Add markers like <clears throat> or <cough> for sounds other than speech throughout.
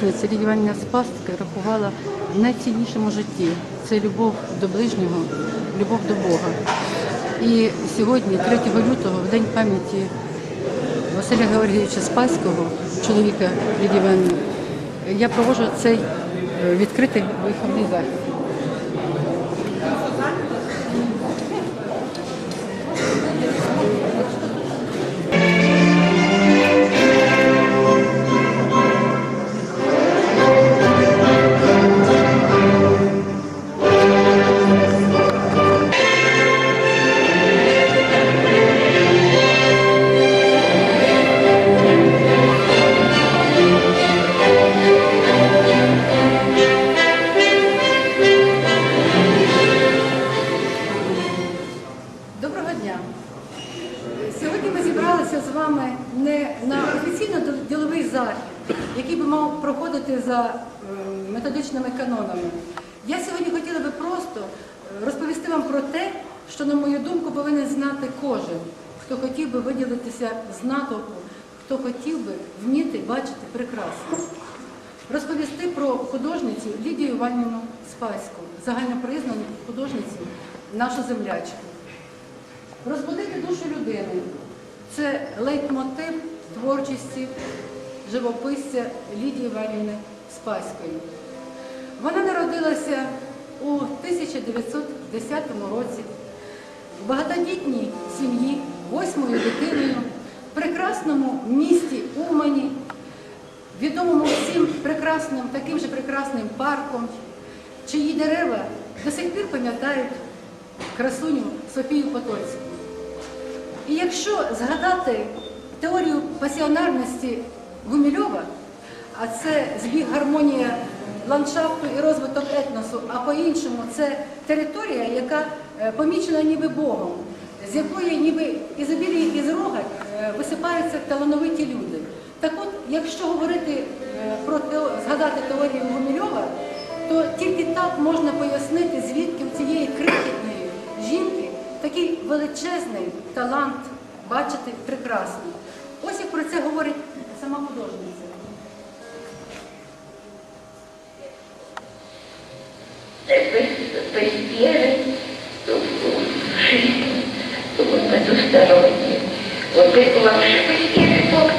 художниця Лідія Іванівна Спастка рахувала в найціннішому житті. Це любов до ближнього, любов до Бога. І сьогодні, 3 лютого, в день пам'яті Василя Георгійовича Спаського, чоловіка Лідії Іванівни, я проводжу цей е, відкритий виховний захід. Зібралися з вами не на офіційно діловий захід, який би мав проходити за е, методичними канонами. Я сьогодні хотіла би просто е, розповісти вам про те, що, на мою думку, повинен знати кожен, хто хотів би виділитися з натовпу, хто хотів би вміти бачити прекрасно. Розповісти про художницю Лідію Іванівну Спаську, загальнопризнану художницю, нашу землячку. Розбудити душу людини це лейтмотив творчості живописця Лідії Іванівни Спаської. Вона народилася у 1910 році в багатодітній сім'ї, восьмою дитиною, в прекрасному місті Умані, відомому всім прекрасним, таким же прекрасним парком, чиї дерева до сих пір пам'ятають красуню Софію Потоцьку. І якщо згадати теорію пасіонарності Гумільова, а це збіг гармонія ландшафту і розвиток етносу, а по-іншому це територія, яка е, помічена ніби Богом, з якої ніби із рога е, висипаються талановиті люди. Так от, якщо говорити е, про згадати теорію Гумільова, то тільки так можна пояснити, звідки в цієї крихітної жінки такий величезний талант бачити прекрасно. Ось як про це говорить сама художниця. жизни вот. И волшебный Бог,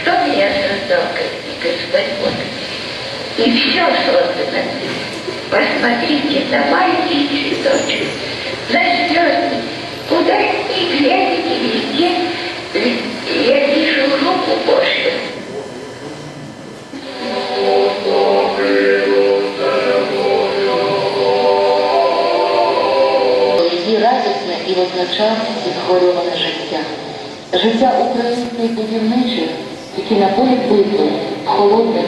кто меня создал, как не Господь. И все создано. Посмотрите на маленький цветочек, звезды, куда ни глядите везде, я вижу руку Божью. Її радісне і водночас відхворюване життя. Життя українських будівничих, які на полі битви, в холодних,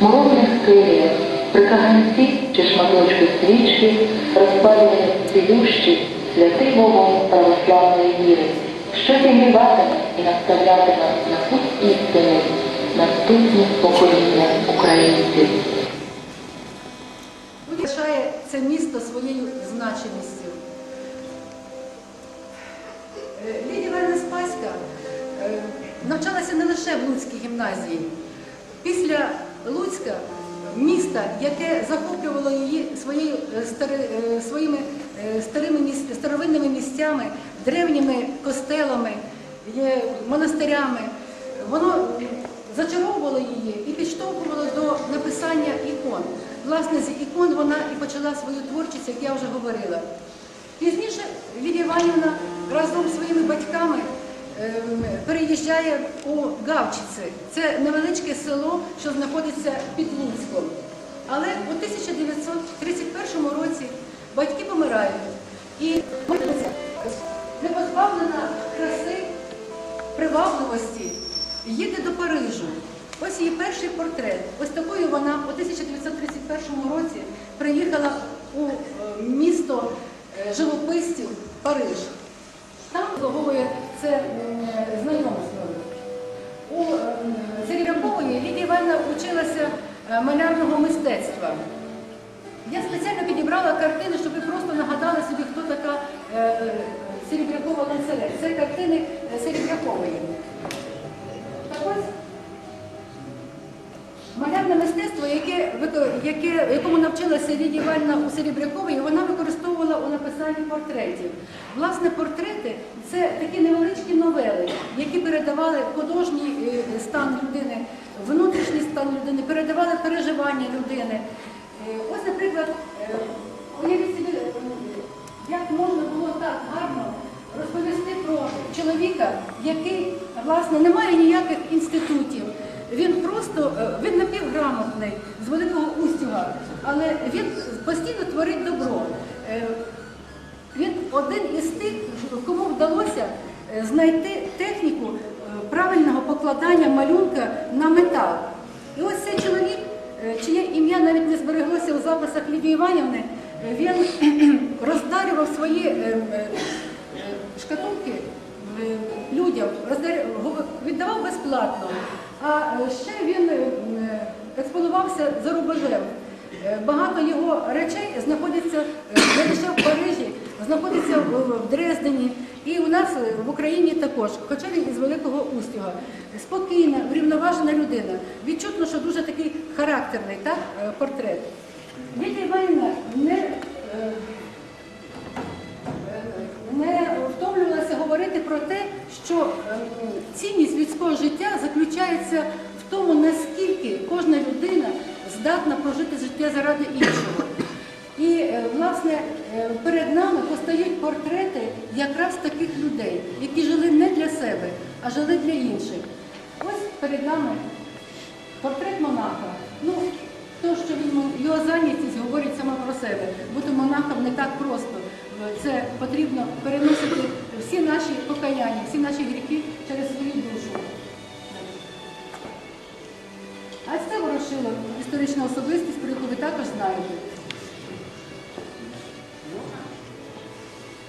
морозних келіях, при каганці чи шматочку свічки розпалювали цілющі святий вогонь православної віри, що зігріватиме і наставлятиме на путь істини наступні покоління українців. Лишає це місто своєю значимістю. Е, Лідія Іванівна Спаська е, навчалася не лише в Луцькій гімназії. Після Луцька міста, яке захоплювало її своєю, е, стари- е, своїми е, старими старовинними місцями, древніми костелами, монастирями, воно зачаровувало її і підштовхувало до написання ікон. Власне, з ікон вона і почала свою творчість, як я вже говорила. Пізніше Лідія Іванівна разом зі своїми батьками переїжджає у Гавчице. Це невеличке село, що знаходиться під Луцьком. Але у 1931 році батьки помирають. І не позбавлена краси, привабливості, їде до Парижу. Ось її перший портрет. Ось такою вона у 1931 році приїхала у е, місто е, живописців Париж. Там заслуговує це знайома знайомство. У е, Серебрякової Лідія Івановна вчилася е, малярного мистецтва. Я спеціально підібрала картини, щоб ви просто нагадали собі, хто така е, е, Серебрякова ланцелет. Це картини е, Серебрякової. Мистецтво, яке, яке, якому навчилася Лідія Іванівна у Серебряковій, вона використовувала у написанні портретів. Власне, портрети це такі невеличкі новели, які передавали художній е, стан людини, внутрішній стан людини, передавали переживання людини. Е, Ось, наприклад, е, уявіть собі, як можна було так гарно розповісти про чоловіка, який власне не має ніяких інститутів. Він просто е, він напівграмотний з великого устюга, але він постійно творить добро. Е, Він один із тих, кому вдалося е, знайти техніку е, правильного покладання малюнка на метал. І ось цей чоловік, чиє ім'я навіть не збереглося у записах Лідії Іванівни, він <clears throat> роздарював свої шкатулки людям, віддавав безплатно. А ще він експонувався за рубежем. Е, Багато його речей знаходяться е, не лише в Парижі, знаходяться в Дрездені і у нас е, в Україні також, хоча він із Великого Устюга. Спокійна, врівноважена людина. Відчутно, що дуже такий характерний так, портрет. Лідія Іванівна не, не втомлювалася говорити про те, що ем, цінність людського життя заключається тому, наскільки кожна людина здатна прожити життя заради іншого. І, е, власне, е, перед нами постають портрети якраз таких людей, які жили не для себе, а жили для інших. Ось перед нами портрет монаха. Ну, то, що він його зайнятість говорить сама про себе. Бути монахом не так просто. Це потрібно переносити всі наші покаяння, всі наші гріхи через свою душу. Це Ворошилов, історична особистість, про яку ви також знаєте.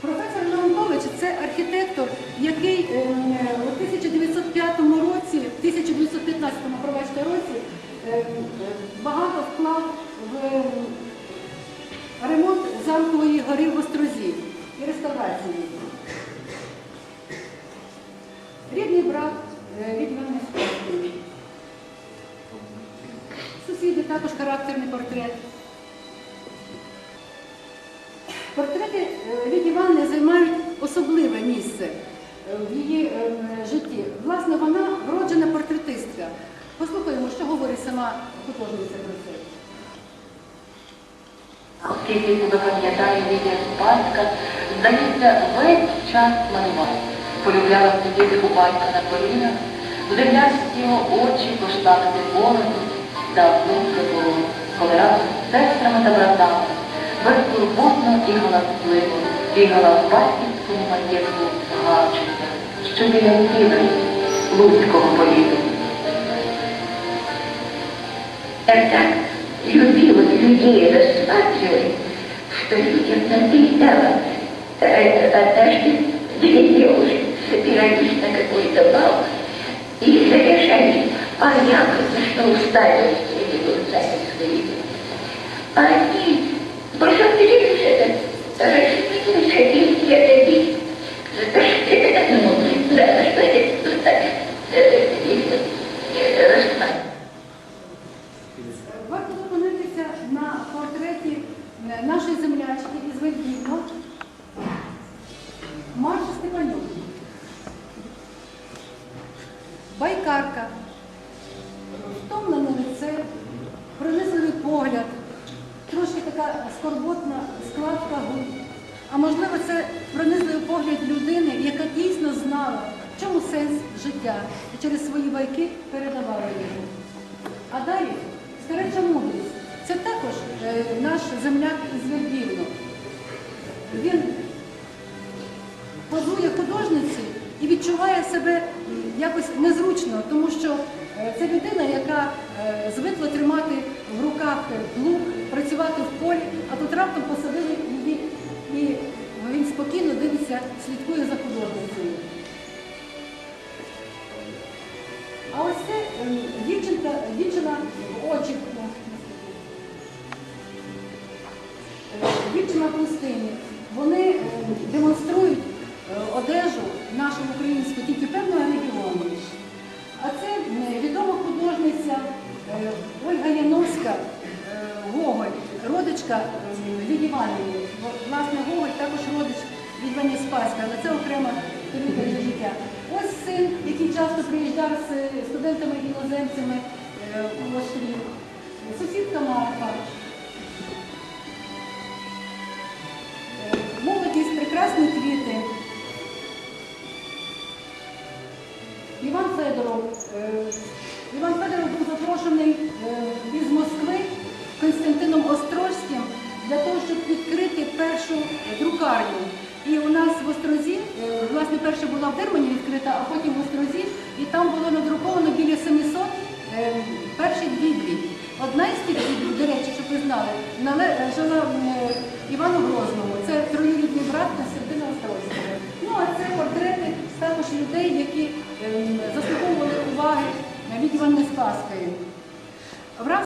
Професор Леонтович це архітектор, який е, у 1905 році, 1915 пробачте році, е, багато вклав в ремонт замкової гори в Острозі Сусіди також характерний портрет. Портрети е, Лідії Івановни займають особливе місце е, в її е, житті. Власне, вона вроджена портретистка. Послухаємо, що говорить сама художниця про це. Скільки себе пам'ятає Лідія Купальська, здається, весь час малювала. Полюбляла сидіти у батька на колінах, вдивлятися в його очі, коштати бороду, це було, коли разом з сестрами та братами безтурботно і галасливо бігала в батьківському маєтку Гавчиця, що біля Ківері, Луцького політу. Я так любила людей рассматривать, что людям надоедало. Однажды две девушки собирались на какой-то бал и заряжались, а глазами своими. А они посмотрели это, байки передавала його. А далі стареча мудрість. Це також е, наш земляк із Вербівно. Він позує художниці і відчуває себе якось незручно, тому що е, це людина, яка е, звикла тримати в руках плуг, працювати в полі, а тут раптом посадили її, і він спокійно дивиться, слідкує за художницею. А ось це е, дівчинка, дівчина в очі. Е, Дівчина пустині. Вони е, демонструють е, нашого українського, тільки певного регіону. А це відома художниця Ольга Яновська, Гоголь, родичка м, Лідії Іванівни. Власне, Гоголь також родич від Спаська, але це окрема її життя. Ось син, який часто приїжджав з е, студентами-іноземцями е, у Острів. Сусідка Марфа. Е, Молодість, прекрасні квіти. Іван Федоров. Іван Федоров був запрошений із Москви Константином Острозьким для того, щоб відкрити першу друкарню. І у нас в Острозі, е, власне, перша була в Дермані відкрита, а потім в Острозі, і там було надруковано біля 700 е, перших біблій. Одна із тих біблій, до речі, щоб ви знали, належала е, Івану Грозному. Це троюрідний брат Константина Острозького. Ну, а це портрети також людей, які ем, заслуговували уваги від Івана Спаської. Враз